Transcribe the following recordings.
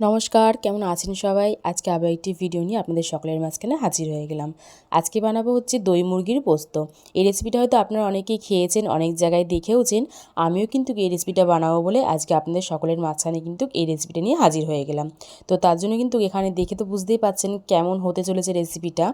নমস্কার, কেমন আছেন সবাই? আজকে আবার একটি ভিডিও নিয়ে আপনাদের সকলের মাঝখানে হাজির হয়ে গেলাম। আজকে বানাবো হচ্ছে দই মুরগির পোস্ত। এই রেসিপিটা হয়তো আপনারা অনেকেই খেয়েছেন, অনেক জায়গায় দেখেওছেন। আমিও কিন্তু এই রেসিপিটা বানাবো বলে আজকে আপনাদের সকলের মাঝখানে কিন্তু এই রেসিপিটা নিয়ে হাজির হয়ে গেলাম। তো তার জন্য কিন্তু এখানে দেখে তো বুঝতেই পাচ্ছেন কেমন হতে চলেছে রেসিপিটা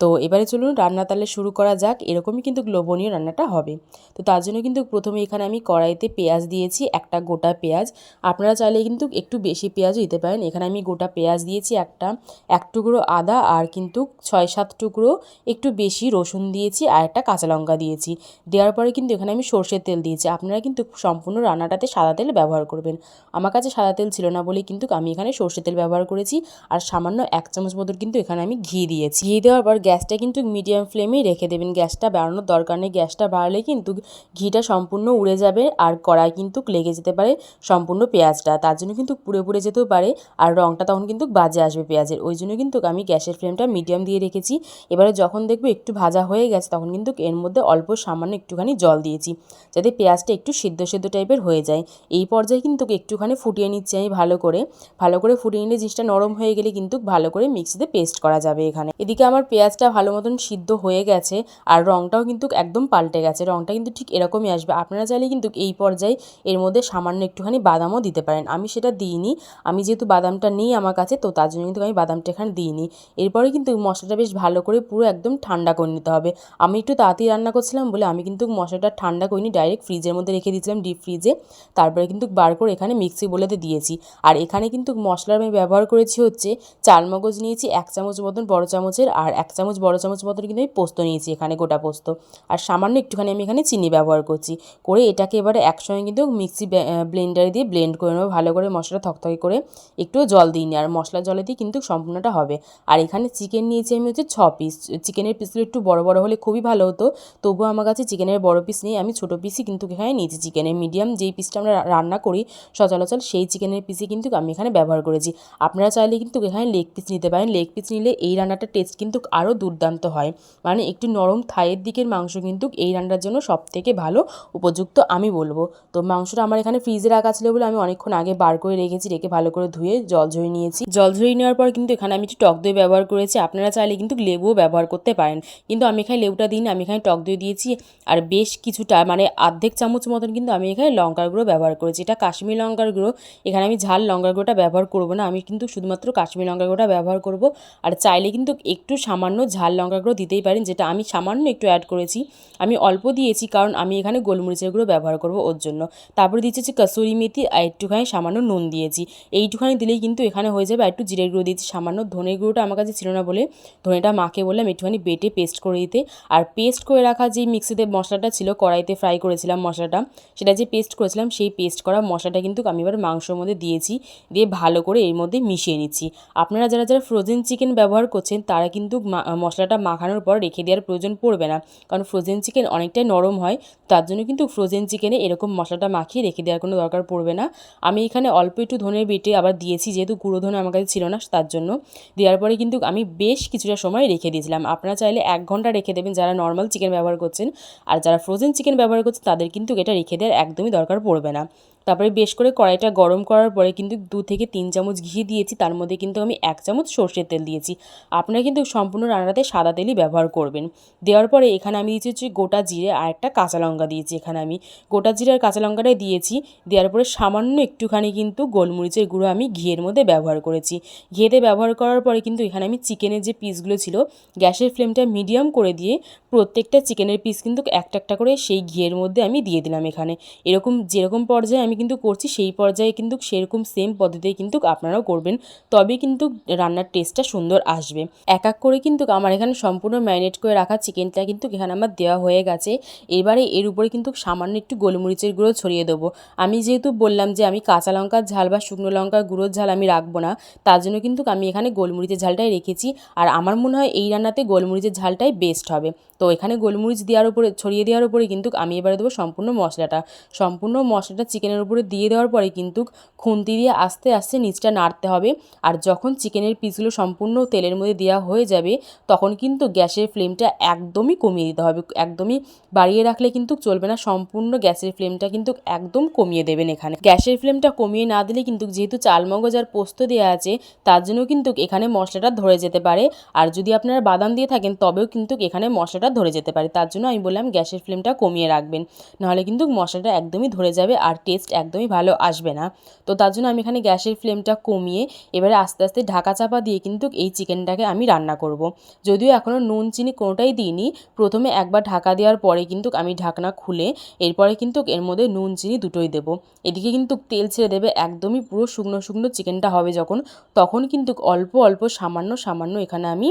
তো এবারে চলুন রান্না তাহলে শুরু করা যাক, এরকমই কিন্তু লোভনীয় রান্নাটা হবে। তো তার জন্য কিন্তু প্রথমে এখানে আমি কড়াইতে পেঁয়াজ দিয়েছি, একটা গোটা পেঁয়াজ। আপনারা চাইলে কিন্তু একটু বেশি পেঁয়াজও দিতে পারেন। এখানে আমি গোটা পেঁয়াজ দিয়েছি, একটা, এক টুকরো আদা আর কিন্তু ছয়, সাত টুকরো একটু বেশি রসুন দিয়েছি আর একটা কাঁচা লঙ্কা দিয়েছি। দেওয়ার পরে কিন্তু এখানে আমি সর্ষের তেল দিয়েছি। আপনারা কিন্তু সম্পূর্ণ রান্নাটাতে সাদা তেল ব্যবহার করবেন। আমার কাছে সাদা তেল ছিল না বলে কিন্তু আমি এখানে সর্ষের তেল ব্যবহার করেছি আর সামান্য এক চামচ মতন কিন্তু এখানে আমি ঘি দিয়েছি। ঘি দেওয়ার পর গ্যাসটা কিন্তু মিডিয়াম ফ্লেমেই রেখে দেবেন। গ্যাসটা বাড়ানোর দরকার নেই। গ্যাসটা বাড়ালে কিন্তু ঘিটা সম্পূর্ণ উড়ে যাবে আর কড়াই কিন্তু লেগে যেতে পারে সম্পূর্ণ পেঁয়াজটা। তার জন্য কিন্তু পুড়ে পুড়ে যেতেও পারে। আর রঙটা তখন কিন্তু বাজে আসবে পেঁয়াজের। ওই জন্য কিন্তু আমি গ্যাসের ফ্লেমটা মিডিয়াম দিয়ে রেখেছি। এবারে যখন দেখব একটু ভাজা হয়ে গেছে, তখন কিন্তু এর মধ্যে অল্প সামান্য একটুখানি জল দিয়েছি, যাতে পেঁয়াজটা একটু সিদ্ধ সিদ্ধ টাইপের হয়ে যায়। এই পর্যায়ে কিন্তু একটুখানি ফুটিয়ে নিচ্ছি আমি ভালো করে। ভালো করে ফুটিয়ে নিলে জিনিসটা নরম হয়ে গেলে কিন্তু ভালো করে মিক্সিতে পেস্ট করা যাবে এখানে। এদিকে আমার পেঁয়াজটা ভালো মতন সিদ্ধ হয়ে গেছে আর রঙটাও কিন্তু একদম পাল্টে গেছে। রঙটা কিন্তু ঠিক এরকমই আসবে। আপনারা চাইলে কিন্তু এই পর্যায়ে এর মধ্যে সামান্য একটুখানি বাদামও দিতে পারেন। আমি সেটা দিইনি। আমি যেহেতু বাদামটা নেই আমার কাছে, তো তার জন্য কিন্তু আমি বাদামটা এখানে দিইনি। এরপরে কিন্তু মশলাটা বেশ ভালো করে পুরো একদম ঠান্ডা করে নিতে হবে। আমি একটু তাড়াতাড়ি রান্না করছিলাম বলে আমি কিন্তু মশলাটা ঠান্ডা করিনি ডাইরেক্ট ফ্রিজের মধ্যে রেখে দিয়েছিলাম ডিপ ফ্রিজে তারপরে কিন্তু বার করে এখানে মিক্সি বলেতে দিয়েছি। আর এখানে কিন্তু মশলার আমি ব্যবহার করেছি হচ্ছে চালমগজ নিয়েছি, এক চামচ মতন বড় চামচের, আর এক চামচ বড় চামচ মতন কিন্তু আমি পোস্ত নিয়েছি এখানে গোটা পোস্ত। আর সামান্য একটুখানি আমি এখানে চিনি ব্যবহার করছি। করে এটাকে এবারে একসঙ্গে কিন্তু মিক্সি ব্লেন্ডারে দিয়ে ব্লেন্ড করে নেব, ভালো করে মশলা থকথকে করে। একটু জল দিইনি আর মশলা জলে দিয়ে কিন্তু সম্পূর্ণটা হবে। আর এখানে চিকেন নিয়েছি আমি হচ্ছে ছ পিস চিকেনের পিসগুলো একটু বড় বড় হলে খুবই ভালো হতো। তবুও আমার কাছে চিকেনের বড় পিস নেই। আমি ছোটো পিসই কিন্তু এখানে নিয়েছি চিকেনের মিডিয়াম যেই পিসটা আমরা রান্না করি সচলাচল সেই চিকেনের পিসই কিন্তু আমি এখানে ব্যবহার করেছি। আপনারা চাইলে কিন্তু এখানে লেগ পিস নিতে পারেন। লেগ পিস নিলে এই রান্নাটার টেস্ট কিন্তু আরও দুর্দান্ত হয়। মানে একটু নরম থাইয়ের দিকের মাংস কিন্তু এই রান্নার জন্য সব থেকে ভালো উপযুক্ত আমি বলব। তো মাংসটা আমার এখানে ফ্রিজে রাখা ছিল বলে আমি অনেকক্ষণ আগে বার করে রেখেছি। রেখে ভালো করে ধুয়ে জল ঝরিয়ে নিয়েছি। জল ঝরিয়ে নেওয়ার পর কিন্তু এখানে আমি একটু টক দই ব্যবহার করেছি। আপনারা চাইলে কিন্তু লেবুও ব্যবহার করতে পারেন। কিন্তু আমি এখানে লেবুটা দিন আমি এখানে টক দই দিয়েছি। আর বেশ কিছুটা মানে অর্ধেক চামচ মতন কিন্তু আমি এখানে লঙ্কার গুঁড়ো ব্যবহার করেছি। এটা কাশ্মীর লঙ্কার গুঁড়ো। এখানে আমি ঝাল লঙ্কার গুঁড়োটা ব্যবহার করব না। আমি কিন্তু শুধুমাত্র কাশ্মীর লঙ্কার গুঁড়োটা ব্যবহার করব। আর চাইলে কিন্তু একটু সামান্য ঝাল লঙ্কার গুঁড়ো দিতেই পারেন, যেটা আমি সামান্য একটু অ্যাড করেছি। আমি অল্প দিয়েছি কারণ আমি এখানে গোলমরিচের গুঁড়ো ব্যবহার করব ওর জন্য। তারপরে দিয়েছি কসুরি মেথি, আর একটুখানি সামান্য নুন দিয়েছি। এইটুখানি দিলেই কিন্তু এখানে হয়ে যাবে। একটু জিরের গুঁড়ো দিয়েছি সামান্য। ধনের গুঁড়োটা আমার কাছে ছিল না বলে ধনেটা মাকে বললাম একটুখানি বেটে পেস্ট করে দিতে। আর পেস্ট করে রাখা যে মিক্সিতে মশলাটা ছিল, কড়াইতে ফ্রাই করেছিলাম মশলাটা, সেটা যে পেস্ট করেছিলাম, সেই পেস্ট করা মশলাটা কিন্তু আমি এবার মাংসর মধ্যে দিয়েছি। দিয়ে ভালো করে এর মধ্যে মিশিয়ে নিচ্ছি। আপনারা যারা যারা ফ্রোজেন চিকেন ব্যবহার করছেন, তারা কিন্তু মশলাটা মাখানোর পর রেখে দেওয়ার প্রয়োজন পড়বে না। কারণ ফ্রোজেন চিকেন অনেকটাই নরম হয়, তার জন্য কিন্তু ফ্রোজেন চিকেনে এরকম মশলাটা মাখিয়ে রেখে দেওয়ার কোনো দরকার পড়বে না। আমি এখানে অল্প একটু ধনের বেটে আবার দিয়েছি, যেহেতু গুঁড়ো ধনে আমার কাছে ছিল না, তার জন্য। দেওয়ার পরে কিন্তু আমি বেশ কিছুটা সময় রেখে দিয়েছিলাম। আপনারা চাইলে এক ঘণ্টা রেখে দেবেন যারা নর্মাল চিকেন ব্যবহার করছেন। আর যারা ফ্রোজেন চিকেন ব্যবহার করছেন, তাদের কিন্তু এটা রেখে দেওয়ার একদমই দরকার পড়বে না। তারপরে বেশ করে কড়াইটা গরম করার পরে কিন্তু দু থেকে তিন চামচ ঘি দিয়েছি, তার মধ্যে কিন্তু আমি এক চামচ সর্ষের তেল দিয়েছি। আপনারা কিন্তু সম্পূর্ণ রান্নাতে সাদা তেলই ব্যবহার করবেন। দেওয়ার পরে এখানে আমি দিয়েছি হচ্ছে গোটা জিরে আর একটা কাঁচা লঙ্কা দিয়েছি এখানে আমি। গোটা জিরে আর কাঁচা লঙ্কাটাই দিয়েছি, দেওয়ার পরে সামান্য একটুখানি কিন্তু গোলমরিচের গুঁড়ো আমি ঘিয়ের মধ্যে ব্যবহার করেছি। ঘিয়েতে ব্যবহার করার পরে কিন্তু এখানে আমি চিকেনের যে পিসগুলো ছিল, গ্যাসের ফ্লেমটা মিডিয়াম করে দিয়ে প্রত্যেকটা চিকেনের পিস কিন্তু একটা একটা করে সেই ঘিয়ের মধ্যে আমি দিয়ে দিলাম এখানে। এরকম যেরকম পর্যায়ে আমি কিন্তু করছি, সেই পর্যায়ে কিন্তু সেরকম সেম পদ্ধতিতে কিন্তু আপনারাও করবেন। তবে কিন্তু রান্নার টেস্টটা সুন্দর আসবে। এক এক করে কিন্তু আমার এখানে সম্পূর্ণ ম্যারিনেট করে রাখা চিকেনটা কিন্তু এখানে আমার দেওয়া হয়ে গেছে। এবারে এর উপরে কিন্তু সামান্য একটু গোলমরিচের গুঁড়ো ছড়িয়ে দেবো। আমি যেহেতু বললাম যে আমি কাঁচা লঙ্কার ঝাল বা শুকনো লঙ্কার গুঁড়োর ঝাল আমি রাখব না, তার জন্য কিন্তু আমি এখানে গোলমরিচের ঝালটাই রেখেছি। আর আমার মনে হয় এই রান্নাতে গোলমরিচের ঝালটাই বেস্ট হবে। তো এখানে গোলমরিচ দেওয়ার উপরে, ছড়িয়ে দেওয়ার উপরে কিন্তু আমি এবারে দেবো সম্পূর্ণ মশলাটা। সম্পূর্ণ মশলাটা চিকেনের উপরে দিয়ে দেওয়ার পরে কিন্তু খুন্তি দিয়ে আস্তে আস্তে নিচটা নাড়তে হবে। আর যখন চিকেনের পিসগুলো সম্পূর্ণ তেলের মধ্যে দেওয়া হয়ে যাবে, তখন কিন্তু গ্যাসের ফ্লেমটা একদমই কমিয়ে দিতে হবে। একদমই বাড়িয়ে রাখলে কিন্তু চলবে না, সম্পূর্ণ গ্যাসের ফ্লেমটা কিন্তু একদম কমিয়ে দেবেন এখানে। গ্যাসের ফ্লেমটা কমিয়ে না দিলে কিন্তু যেহেতু চালমগজ আর পোস্ত দেওয়া আছে, তার জন্য কিন্তু এখানে মশলাটা ধরে যেতে পারে। আর যদি আপনারা বাদাম দিয়ে থাকেন, তবেও কিন্তু এখানে মশলাটা ধরে যেতে পারে। তার জন্য আমি বললাম গ্যাসের ফ্লেমটা কমিয়ে রাখবেন। নাহলে কিন্তু মশলাটা একদমই ধরে যাবে আর টেস্ট একদমই ভালো আসবে না। তো তার জন্য আমি এখানে গ্যাসের ফ্লেমটা কমিয়ে এবারে আস্তে আস্তে ঢাকা চাপা দিয়ে কিন্তু এই চিকেনটাকে আমি রান্না করব। যদিও এখনও নুন, চিনি কোনোটাই দিইনি। প্রথমে একবার ঢাকা দেওয়ার পরে কিন্তু আমি ঢাকনা খুলে এরপরে কিন্তু এর মধ্যে নুন, চিনি দুটোই দেবো। এদিকে কিন্তু তেল ছেড়ে দেবে একদমই পুরো শুকনো শুকনো চিকেনটা হবে যখন, তখন কিন্তু অল্প অল্প, সামান্য সামান্য এখানে আমি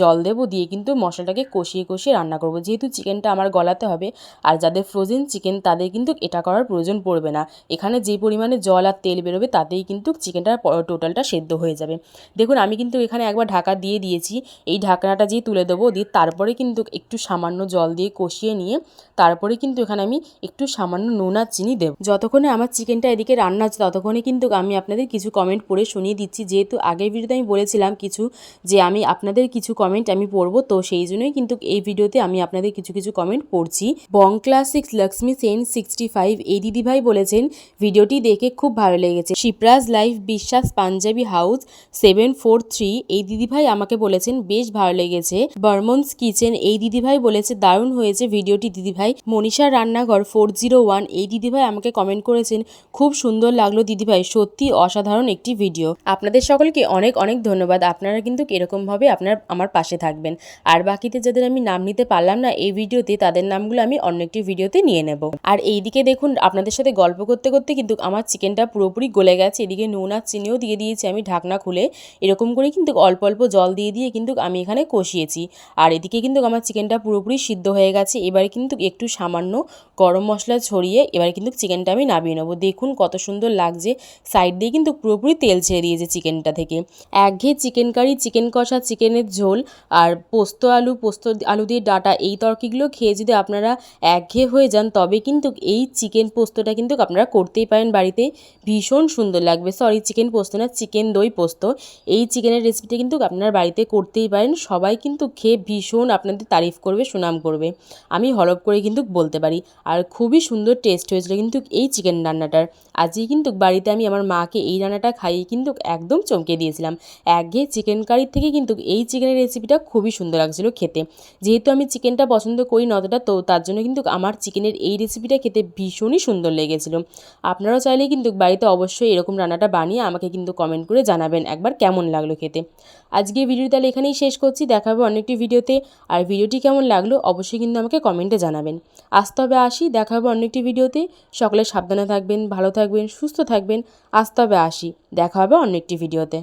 জল দেবো দিয়ে কিন্তু মশলাটাকে কষিয়ে কষিয়ে রান্না করব। যেহেতু চিকেনটা আমার গলাতে হবে, আর যাদের ফ্রোজেন চিকেন তাদের কিন্তু এটা করার প্রয়োজন পড়বে না। এখানে যে পরিমাণে জল আর তেল বেরোবে তাতেই কিন্তু চিকেনটা টোটালটা সেদ্ধ হয়ে যাবে। দেখুন, আমি কিন্তু এখানে একবার ঢাকা দিয়ে দিয়েছি। এই ঢাকনাটা দিয়ে তুলে দেবো, দিয়ে তারপরে কিন্তু একটু সামান্য জল দিয়ে কষিয়ে নিয়ে তারপরে কিন্তু এখানে আমি একটু সামান্য নুন আর চিনি দেবো। যতক্ষণে আমার চিকেনটা এদিকে রান্না হচ্ছে, ততক্ষণে কিন্তু আমি আপনাদের কিছু কমেন্ট পড়ে শুনিয়ে দিচ্ছি। যেহেতু আগের ভিডিওতে আমি বলেছিলাম কিছু, যে আমি আপনাদের কিছু কমেন্ট আমি পড়ব, তো সেই জন্যই কিন্তু এই ভিডিওতে আমি আপনাদের কিছু কিছু কমেন্ট পড়ছি। Bong class six Lakshmi Sen sixty five এই দিদিভাই বলেছেন ভিডিওটি দেখে খুব ভালো লেগেছে। Shipra's life, Biswas, Punjabi house, seven four three, এই দিদিভাই আমাকে বলেছেন, বেশ ভালো লেগেছে। বর্মন্স কিচেন, এই দিদিভাই বলেছে, দারুণ হয়েছে ভিডিওটি দিদিভাই। মনীষা রান্নাঘর, ফোর জিরো ওয়ান, এই দিদিভাই আমাকে কমেন্ট করেছেন, খুব সুন্দর লাগল দিদিভাই, সত্যি অসাধারণ একটি ভিডিও। আপনাদের সকলকে অনেক অনেক ধন্যবাদ, আপনারা কিন্তু এরকমভাবে আপনার, আমার পাশে থাকবেন। আর বাকিতে যাদের আমি নাম নিতে পারলাম না, এই ভিডিওতে তাদের নামগুলো আমি অন্য একটি ভিডিওতে নিয়ে নেব। আর এইদিকে দেখুন, আপনাদের সাথে গল্প করতে করতে কিন্তু আমার চিকেনটা পুরোপুরি গলে গেছে। এদিকে নুন আর চিনিও দিয়ে দিয়েছি আমি ঢাকনা খুলে। এরকম করে কিন্তু অল্প অল্প জল দিয়ে দিয়ে কিন্তু আমি এখানে কষিয়েছি। আর এদিকে কিন্তু আমার চিকেনটা পুরোপুরি সিদ্ধ হয়ে গেছে। এবারে কিন্তু একটু সামান্য গরম মশলা ছড়িয়ে এবার কিন্তু চিকেনটা আমি নামিয়ে নেব। দেখুন কত সুন্দর লাগছে। সাইড দিয়ে কিন্তু পুরোপুরি তেল ছেড়ে দিয়েছে চিকেনটা থেকে। একঘেয়ে চিকেন কারি, চিকেন কষা, চিকেনের ঝোল আর পোস্ত আলু পোস্ত আলু দিয়ে ডাটা এই তরকিগুলো খেয়ে যদি আপনারা একঘেয়ে হয়ে যান, তবে কিন্তু এই চিকেন পোস্তটা কিন্তু আপনারা করতেই পারেন বাড়িতে। ভীষণ সুন্দর লাগবে। সরি চিকেন পোস্ত না চিকেন দই পোস্ত। এই চিকেনের রেসিপিটা কিন্তু আপনারা বাড়িতে করতেই পারেন। সবাই কিন্তু খেয়ে ভীষণ আপনাদের তারিফ করবে, সুনাম করবে। আমি হলপ করে কিন্তু বলতে পারি। আর খুবই সুন্দর টেস্ট হয়েছিল কিন্তু এই চিকেন রান্নাটার। আজই কিন্তু বাড়িতে আমি আমার মাকে এই রান্নাটা খাইয়ে কিন্তু একদম চমকে দিয়েছিলাম। একঘেয়ে চিকেন কারির থেকে কিন্তু এই চিকেনের রেসিপিটা খুবই সুন্দর লাগছিল খেতে। যেহেতু আমি চিকেনটা পছন্দ করি না অতটা, তো তার জন্য কিন্তু আমার চিকেনের এই রেসিপিটা খেতে ভীষণই সুন্দর লেগেছিল। আপনারাও চাইলে কিন্তু বাড়িতে অবশ্যই এরকম রান্নাটা বানিয়ে আমাকে কিন্তু কমেন্ট করে জানাবেন একবার কেমন লাগল খেতে। আজকে ভিডিও তাহলে এখানেই শেষ করছি দেখা হবে অনেকটি ভিডিওতে আর ভিডিওটি কেমন লাগল অবশ্যই কিন্তু আমাকে কমেন্টে জানাবেন। আসতে হবে আসি দেখা হবে অনেকটি ভিডিওতে সকলে সাবধানে থাকবেন, ভালো থাকবেন, সুস্থ থাকবেন। আসতে হবে আসি দেখা হবে অনেকটি ভিডিওতে